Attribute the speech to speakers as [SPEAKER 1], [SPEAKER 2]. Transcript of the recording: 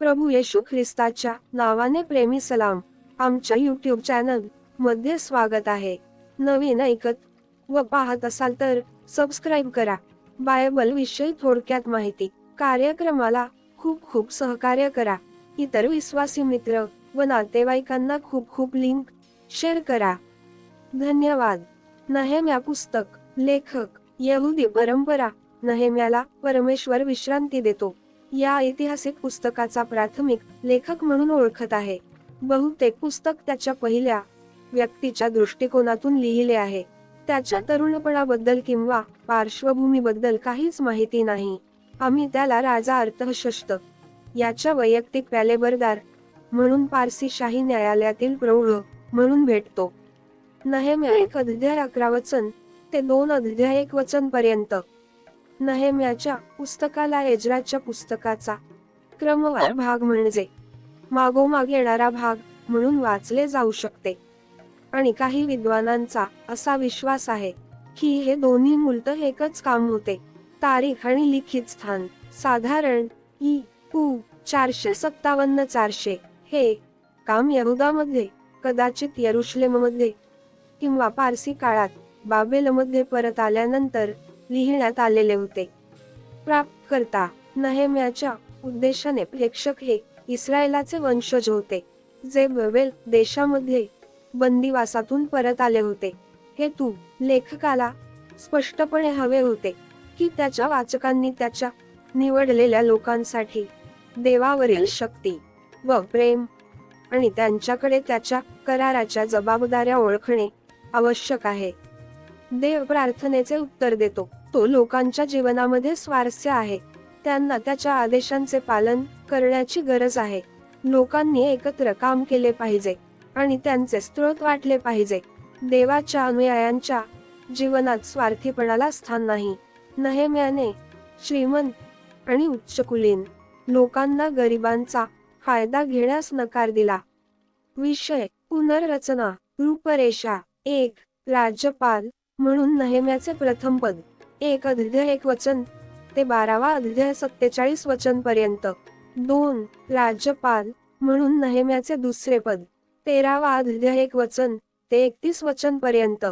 [SPEAKER 1] प्रभू येशू ख्रिस्ताच्या नावाने प्रेमी सलाम आमच्या यूट्यूब चॅनलमध्ये स्वागत आहे. नवीन ऐकत व पाहत असाल तर सबस्क्राईब करा. बायबल विषयी थोडक्यात माहिती कार्यक्रमाला खूप खूप सहकार्य करा. इतर विश्वासी मित्र व नातेवाईकांना खूप खूप लिंक शेअर करा. धन्यवाद. नहेम्या पुस्तक लेखक यहुदी परंपरा नहेम्याला परमेश्वर विश्रांती देतो. या ऐतिहासिक पुस्तकाचा प्राथमिक लेखक म्हणून ओळखत आहे. बहुतेक पुस्तक त्याच्या पहिल्या व्यक्तीच्या दृष्टिकोनातून लिहिले आहे. त्याच्या तरुणपणाबद्दल किंवा पार्श्वभूमीबद्दल काहीच माहिती नाही. आम्ही त्याला राजा अर्थशस्त याच्या वैयक्तिक पॅलेबरदार म्हणून पारसी शाही न्यायालयातील प्रौढ म्हणून भेटतो. नहेम्या एक अध्याय अकरा वचन ते दोन अध्याय एक वचन पर्यंत नहेम्याच्या पुस्तकाला एजराच्या पुस्तकाचा क्रमवार भाग म्हणजे मागोमाग येणारा भाग म्हणून वाचले जाऊ शकते. आणि काही विद्वानांचा असा विश्वास आहे की हे दोन्ही मूलत एकच काम होते. तारीख आणि लिखित स्थान. साधारण इ पू चारशे सत्तावन्न चारशे. हे काम यहुदामध्ये कदाचित यरुशलेममध्ये किंवा पारसी काळात बाबेलमध्ये परत आल्यानंतर लिहिण्यात आलेले होते. प्राप्तकर्ता नहेम्याच्या उद्देशाने प्रेक्षक हे इस्रायलाचे वंशज होते जे बवेल देशामध्ये बंदिवासातून परत आले होते. हे तू लेखकाला स्पष्टपणे हवे होते की त्याच्या वाचकांनी त्याच्या निवडलेल्या लोकांसाठी देवावरील शक्ती व प्रेम आणि त्यांच्याकडे त्याच्या कराराच्या जबाबदाऱ्या ओळखणे आवश्यक आहे. देव प्रार्थनेचे उत्तर देतो. तो लोकांच्या जीवनामध्ये स्वारस्य आहे. त्यांना त्याच्या आदेशांचे पालन करण्याची गरज आहे. लोकांनी एकत्र काम केले पाहिजे आणि त्यांचे स्त्रोत वाटले पाहिजे. देवाच्या अनुयायांच्या जीवनात स्वार्थीपणाला स्थान नाही. नहेम्याने श्रीमंत आणि उच्चकुलीन लोकांना गरिबांचा फायदा घेण्यास नकार दिला. विषय पुनर्रचना रूपरेषा एक. राज्यपाल म्हणून नहेम्याचे प्रथम पद एक अध्याय एक वचन ते बारावा अध्याय सत्तेचाळीस वचन पर्यंत दोन राज्यपाल म्हणून नहेम्याचे दुसरे पद तेरावा अध्याय एक वचन ते एकतीस वचन पर्यंत